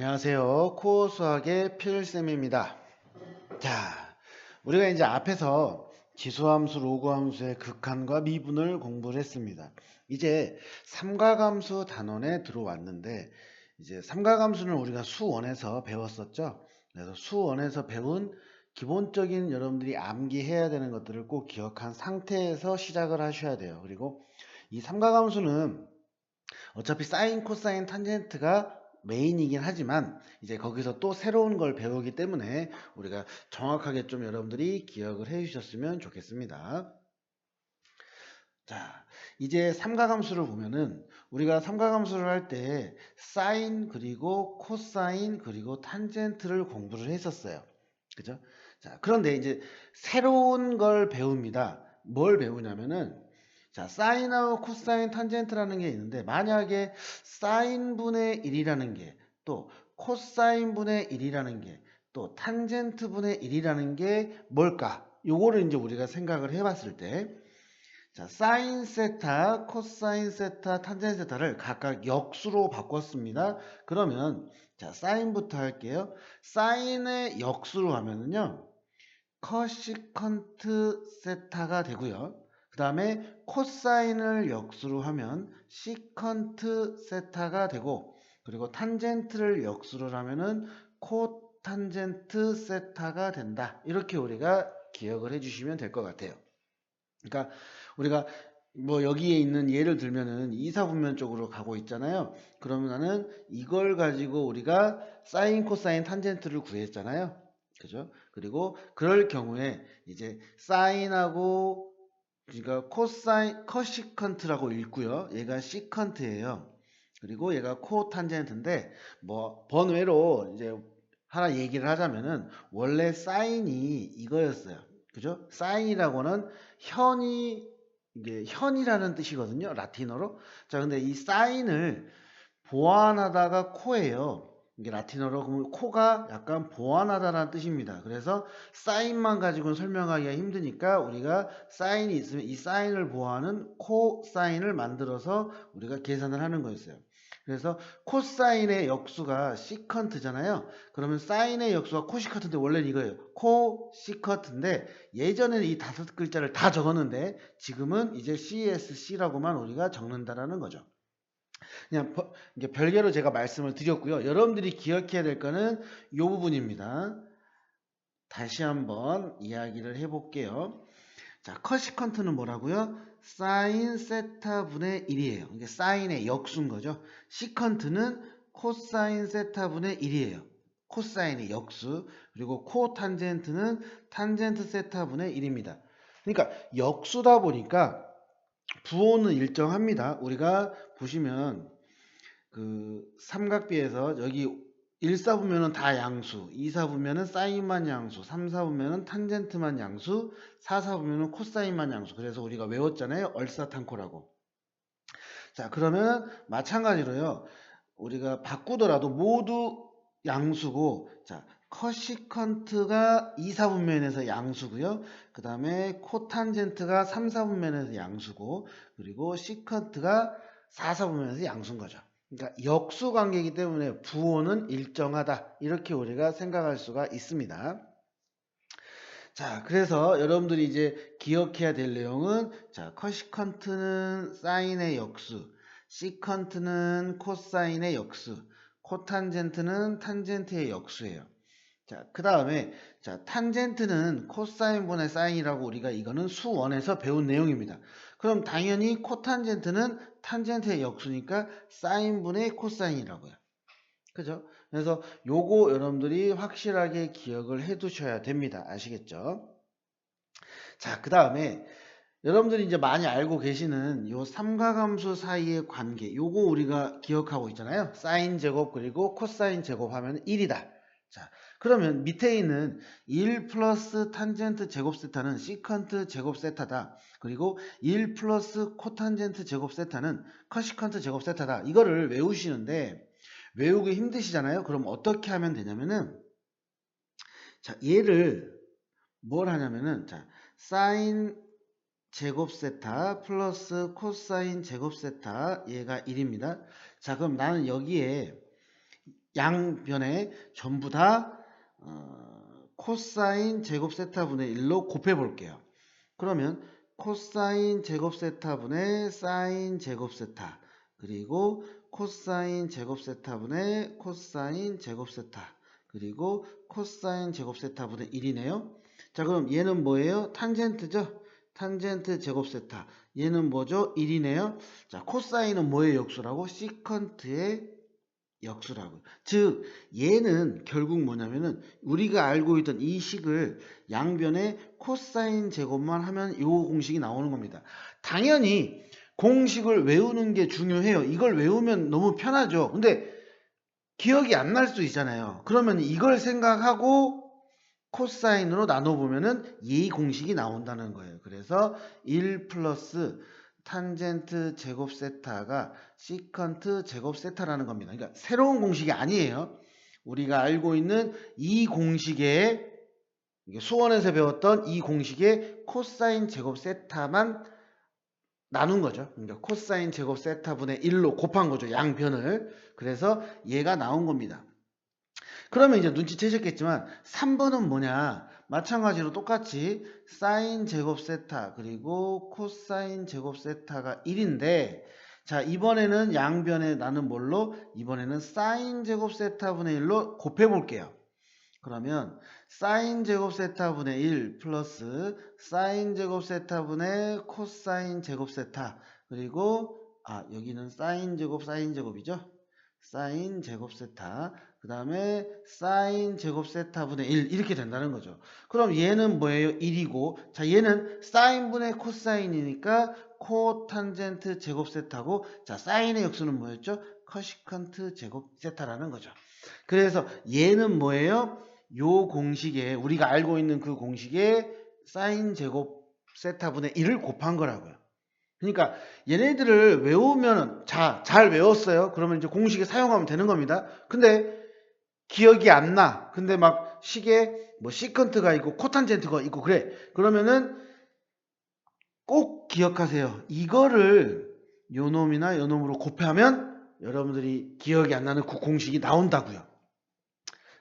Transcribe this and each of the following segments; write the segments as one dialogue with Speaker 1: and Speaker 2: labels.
Speaker 1: 안녕하세요. 코어 수학의 필쌤입니다. 자, 우리가 이제 앞에서 지수함수, 로그함수의 극한과 미분을 공부를 했습니다. 이제 삼각함수 단원에 들어왔는데 이제 삼각함수는 우리가 수원에서 배웠었죠. 그래서 수원에서 배운 기본적인 여러분들이 암기해야 되는 것들을 꼭 기억한 상태에서 시작을 하셔야 돼요. 그리고 이 삼각함수는 어차피 사인, 코사인, 탄젠트가 메인이긴 하지만 이제 거기서 또 새로운 걸 배우기 때문에 우리가 정확하게 좀 여러분들이 기억을 해 주셨으면 좋겠습니다. 자, 이제 삼각함수를 보면은 우리가 삼각함수를 할 때 사인 그리고 코사인 그리고 탄젠트를 공부를 했었어요. 그죠? 자, 그런데 이제 새로운 걸 배웁니다. 뭘 배우냐면은 자, 사인하고 코사인, 탄젠트라는 게 있는데 만약에 사인분의 1이라는 게 또 코사인분의 1이라는 게 또 탄젠트분의 1이라는 게 뭘까? 요거를 이제 우리가 생각을 해봤을 때 자, 사인 세타, 코사인 세타, 탄젠트 세타를 각각 역수로 바꿨습니다. 그러면 자, 사인부터 할게요. 사인의 역수로 하면은요. 커시컨트 세타가 되고요. 그 다음에 코사인을 역수로 하면 시컨트 세타가 되고 그리고 탄젠트를 역수로 하면은 코탄젠트 세타가 된다. 이렇게 우리가 기억을 해주시면 될 것 같아요. 그러니까 우리가 뭐 여기에 있는 예를 들면은 이사분면 쪽으로 가고 있잖아요. 그러면 나는 이걸 가지고 우리가 사인, 코사인, 탄젠트를 구했잖아요. 그죠? 그리고 그럴 경우에 이제 사인하고 그러니까 코사인 커시컨트라고 읽고요. 얘가 시컨트예요. 그리고 얘가 코탄젠트인데 뭐 번외로 이제 하나 얘기를 하자면은 원래 사인이 이거였어요. 그죠? 사인이라고는 현이 이게 현이라는 뜻이거든요. 라틴어로. 자, 근데 이 사인을 보완하다가 코예요. 이게 라틴어로 그러면 코가 약간 보완하다라는 뜻입니다. 그래서 사인만 가지고는 설명하기가 힘드니까 우리가 사인이 있으면 이 사인을 보완하는 코 사인을 만들어서 우리가 계산을 하는 거였어요. 그래서 코사인의 역수가 시컨트잖아요. 그러면 사인의 역수가 코시컨트인데 원래는 이거예요. 코시컨트인데 예전에는 이 다섯 글자를 다 적었는데 지금은 이제 CSC라고만 우리가 적는다라는 거죠. 그냥 별개로 제가 말씀을 드렸고요. 여러분들이 기억해야 될 거는 이 부분입니다. 다시 한번 이야기를 해볼게요. 자, 커시컨트는 뭐라고요? 사인 세타분의 1이에요. 이게 사인의 역수인 거죠. 시컨트는 코사인 세타분의 1이에요. 코사인의 역수. 그리고 코탄젠트는 탄젠트 세타분의 1입니다. 그러니까 역수다 보니까 부호는 일정합니다. 우리가 보시면 그 삼각비에서 여기 1사 보면은 다 양수, 2사 보면은 사인만 양수, 3사 보면은 탄젠트만 양수, 4사 보면은 코사인만 양수. 그래서 우리가 외웠잖아요. 얼사탄코라고. 자, 그러면 마찬가지로요. 우리가 바꾸더라도 모두 양수고 자, 커시컨트가 2사분면에서 양수고요. 그 다음에 코탄젠트가 3사분면에서 양수고 그리고 시컨트가 4사분면에서 양수인 거죠. 그러니까 역수 관계이기 때문에 부호는 일정하다. 이렇게 우리가 생각할 수가 있습니다. 자, 그래서 여러분들이 이제 기억해야 될 내용은 자, 커시컨트는 사인의 역수, 시컨트는 코사인의 역수, 코탄젠트는 탄젠트의 역수예요. 자, 그 다음에 자, 탄젠트는 코사인분의 사인이라고 우리가 이거는 수원에서 배운 내용입니다. 그럼 당연히 코탄젠트는 탄젠트의 역수니까 사인분의 코사인이라고요. 그죠? 그래서 요거 여러분들이 확실하게 기억을 해 두셔야 됩니다. 아시겠죠? 자, 그 다음에 여러분들이 이제 많이 알고 계시는 요 삼각함수 사이의 관계 요거 우리가 기억하고 있잖아요. 사인 제곱 그리고 코사인 제곱 하면 1이다. 자, 그러면 밑에 있는 1 플러스 탄젠트 제곱 세타는 시컨트 제곱 세타다. 그리고 1 플러스 코탄젠트 제곱 세타는 커시컨트 제곱 세타다. 이거를 외우시는데 외우기 힘드시잖아요. 그럼 어떻게 하면 되냐면은 자, 얘를 뭘 하냐면은 자, 사인 제곱 세타 플러스 코사인 제곱 세타 얘가 1입니다. 자, 그럼 나는 여기에 양변에 전부 다 어, 코사인 제곱 세타분의 1로 곱해 볼게요. 그러면 코사인 제곱 세타분의 사인 제곱 세타 그리고 코사인 제곱 세타분의 코사인 제곱 세타 그리고 코사인 제곱 세타분의 1이네요. 자 그럼 얘는 뭐예요? 탄젠트죠? 탄젠트 제곱 세타 얘는 뭐죠? 1이네요. 자 코사인은 뭐의 역수라고? 시컨트의 역수라고. 즉 얘는 결국 뭐냐면은 우리가 알고 있던 이 식을 양변에 코사인 제곱만 하면 이 공식이 나오는 겁니다. 당연히 공식을 외우는 게 중요해요. 이걸 외우면 너무 편하죠. 근데 기억이 안 날 수 있잖아요. 그러면 이걸 생각하고 코사인으로 나눠보면은 이 공식이 나온다는 거예요. 그래서 1 플러스 탄젠트 제곱 세타가 시컨트 제곱 세타라는 겁니다. 그러니까 새로운 공식이 아니에요. 우리가 알고 있는 이 이게 수원에서 배웠던 이 공식의 코사인 제곱 세타만 나눈 거죠. 그러니까 코사인 제곱 세타분의 1로 곱한 거죠. 양변을. 그래서 얘가 나온 겁니다. 그러면 이제 눈치채셨겠지만 3번은 뭐냐? 마찬가지로 똑같이 사인 제곱 세타 그리고 코사인 제곱 세타가 1인데 자 이번에는 양변에 나는 뭘로? 이번에는 사인 제곱 세타분의 1로 곱해 볼게요. 그러면 사인 제곱 세타분의 1 플러스 사인 제곱 세타분의 코사인 제곱 세타 그리고 아 여기는 사인 제곱 사인 제곱이죠. 사인 제곱 세타 그 다음에 사인 제곱 세타분의 1 이렇게 된다는 거죠. 그럼 얘는 뭐예요? 1이고 자 얘는 사인분의 코사인이니까 코탄젠트 제곱 세타고 자 사인의 역수는 뭐였죠? 커시컨트 제곱 세타라는 거죠. 그래서 얘는 뭐예요? 요 공식에 우리가 알고 있는 그 공식에 사인 제곱 세타분의 1을 곱한 거라고요. 그러니까 얘네들을 외우면 자, 잘 외웠어요. 그러면 이제 공식에 사용하면 되는 겁니다. 근데 기억이 안 나. 근데 막 식에 뭐 시컨트가 있고 코탄젠트가 있고 그래. 그러면은 꼭 기억하세요. 이거를 요놈이나 요놈으로 곱하면 여러분들이 기억이 안 나는 그 공식이 나온다고요.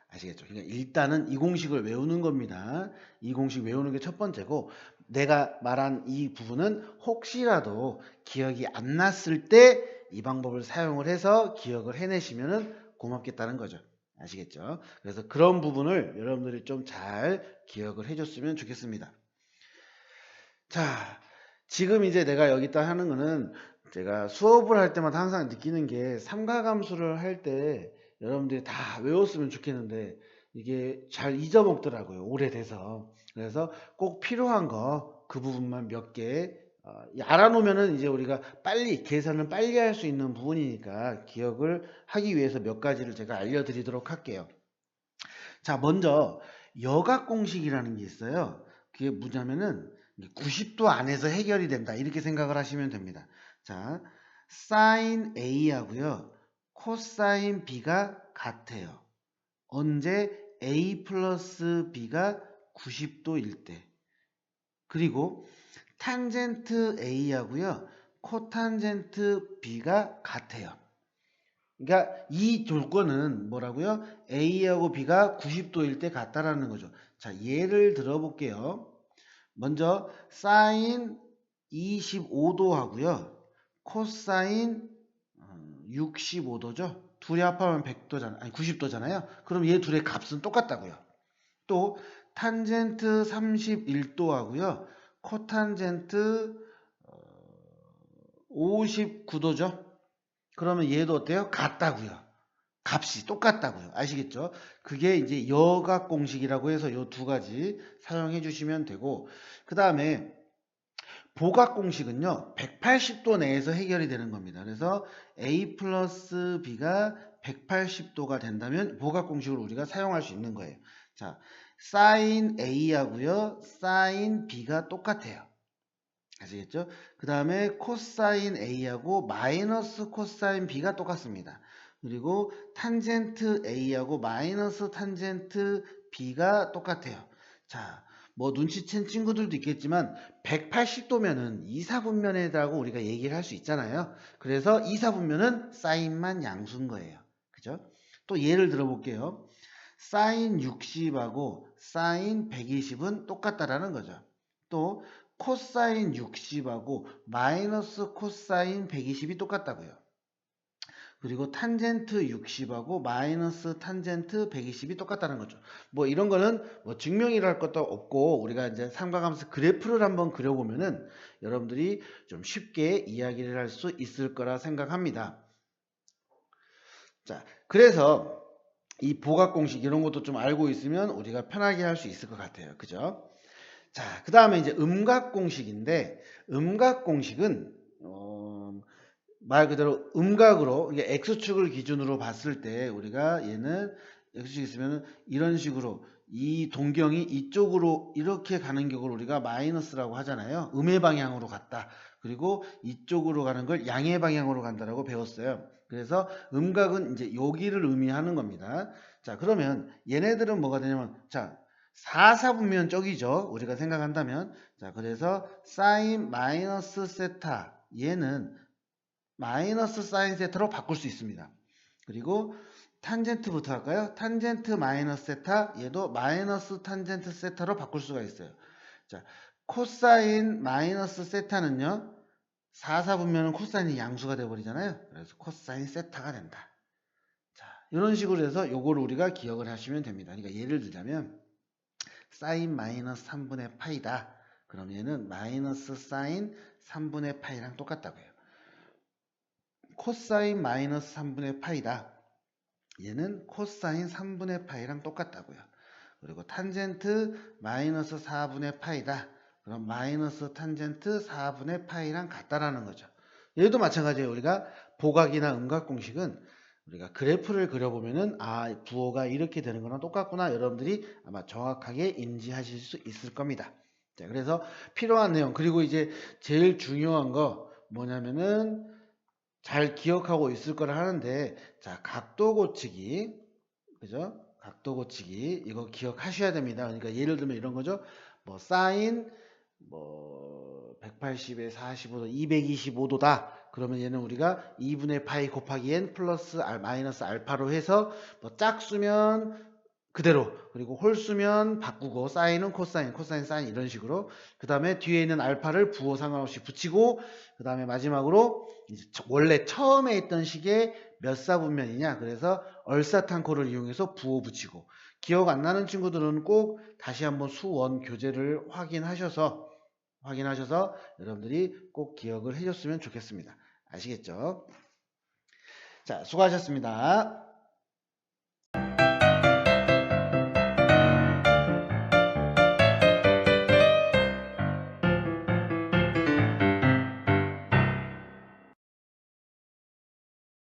Speaker 1: 아시겠죠? 그러니까 일단은 이 공식을 외우는 겁니다. 이 공식 외우는 게 첫 번째고 내가 말한 이 부분은 혹시라도 기억이 안 났을 때 이 방법을 사용을 해서 기억을 해내시면 고맙겠다는 거죠. 아시겠죠? 그래서 그런 부분을 여러분들이 좀 잘 기억을 해줬으면 좋겠습니다. 자, 지금 이제 내가 여기다 하는 거는 제가 수업을 할 때마다 항상 느끼는 게 삼가함수를 할 때 여러분들이 다 외웠으면 좋겠는데 이게 잘 잊어먹더라고요. 오래돼서. 그래서 꼭 필요한 거 그 부분만 몇개 어, 알아놓으면은 이제 우리가 빨리 계산을 빨리 할 수 있는 부분이니까 기억을 하기 위해서 몇 가지를 제가 알려드리도록 할게요. 자, 먼저 여각 공식이라는 게 있어요. 그게 뭐냐면은 90도 안에서 해결이 된다. 이렇게 생각을 하시면 됩니다. 자, 사인 A하고요. 코사인 B가 같아요. 언제 A 플러스 B가 90도일 때. 그리고 탄젠트 A하고요. 코탄젠트 B가 같아요. 그러니까 이 조건은 뭐라고요? A하고 B가 90도일 때 같다라는 거죠. 자, 예를 들어 볼게요. 먼저 사인 25도 하고요. 코사인 65도죠. 둘이 합하면 100도잖아. 아니 90도잖아요. 그럼 얘 둘의 값은 똑같다고요. 또 탄젠트 31도 하고요. 코탄젠트 59도죠. 그러면 얘도 어때요? 같다고요. 값이 똑같다고요. 아시겠죠? 그게 이제 여각 공식이라고 해서 요두 가지 사용해 주시면 되고 그 다음에 보각 공식은요 180도 내에서 해결이 되는 겁니다. 그래서 a 플러스 b가 180도가 된다면 보각 공식을 우리가 사용할 수 있는 거예요. 자, 사인 a하고요 사인 b가 똑같아요. 아시겠죠? 그 다음에 코사인 a하고 마이너스 코사인 b가 똑같습니다. 그리고 탄젠트 a하고 마이너스 탄젠트 b가 똑같아요. 자, 뭐 눈치챈 친구들도 있겠지만 180도면은 이사분면에다고 우리가 얘기를 할 수 있잖아요. 그래서 이사분면은 사인만 양수인 거예요. 그죠? 또 예를 들어 볼게요. 사인 60하고 사인 120은 똑같다라는 거죠. 또 코사인 60하고 마이너스 코사인 120이 똑같다고요. 그리고 탄젠트 60하고 마이너스 탄젠트 120이 똑같다는 거죠. 뭐 이런 거는 뭐 증명이랄 것도 없고 우리가 이제 삼각함수 그래프를 한번 그려보면은 여러분들이 좀 쉽게 이야기를 할 수 있을 거라 생각합니다. 자, 그래서 이 보각 공식 이런 것도 좀 알고 있으면 우리가 편하게 할 수 있을 것 같아요. 그죠? 자, 그 다음에 이제 음각 공식인데 음각 공식은 어, 말 그대로 음각으로 이게 x축을 기준으로 봤을 때 우리가 얘는 x축이 있으면 이런 식으로 이 동경이 이쪽으로 이렇게 가는 격을 우리가 마이너스라고 하잖아요. 음의 방향으로 갔다. 그리고 이쪽으로 가는 걸 양의 방향으로 간다라고 배웠어요. 그래서 음각은 이제 여기를 의미하는 겁니다. 자, 그러면 얘네들은 뭐가 되냐면 자, 4사분면 쪽이죠. 우리가 생각한다면 자, 그래서 사인 마이너스 세타 얘는 마이너스 사인 세타로 바꿀 수 있습니다. 그리고 탄젠트부터 할까요? 탄젠트 마이너스 세타 얘도 마이너스 탄젠트 세타로 바꿀 수가 있어요. 자, 코사인 마이너스 세타는요. 4사 분면은 코사인이 양수가 되어버리잖아요. 그래서 코사인 세타가 된다. 자, 이런 식으로 해서 요걸 우리가 기억을 하시면 됩니다. 그러니까 예를 들자면 사인 마이너스 3분의 파이다. 그럼 얘는 마이너스 사인 3분의 파이랑 똑같다고요. 코사인 마이너스 3분의 파이다. 얘는 코사인 3분의 파이랑 똑같다고요. 그리고 탄젠트 마이너스 4분의 파이다. 그럼 마이너스 탄젠트 4분의 파이랑 같다라는 거죠. 얘도 마찬가지예요. 우리가 보각이나 음각 공식은 우리가 그래프를 그려보면은 아 부호가 이렇게 되는 거랑 똑같구나 여러분들이 아마 정확하게 인지하실 수 있을 겁니다. 자, 그래서 필요한 내용 그리고 이제 제일 중요한 거 뭐냐면은 잘 기억하고 있을 거라 하는데 자 각도 고치기 그죠? 각도 고치기 이거 기억하셔야 됩니다. 그러니까 예를 들면 이런 거죠. 뭐 사인 뭐 180에 45도 225도다. 그러면 얘는 우리가 2분의 파이 곱하기 n 플러스 알 마이너스 알파로 해서 뭐 짝수면 그대로 그리고 홀수면 바꾸고 사인은 코사인 코사인 사인 이런 식으로 그 다음에 뒤에 있는 알파를 부호 상관없이 붙이고 그 다음에 마지막으로 원래 처음에 있던 식의 몇 사분면이냐 그래서 얼사탄코를 이용해서 부호 붙이고 기억 안 나는 친구들은 꼭 다시 한번 수원 교재를 확인하셔서 확인하셔서 여러분들이 꼭 기억을 해줬으면 좋겠습니다. 아시겠죠? 자, 수고하셨습니다.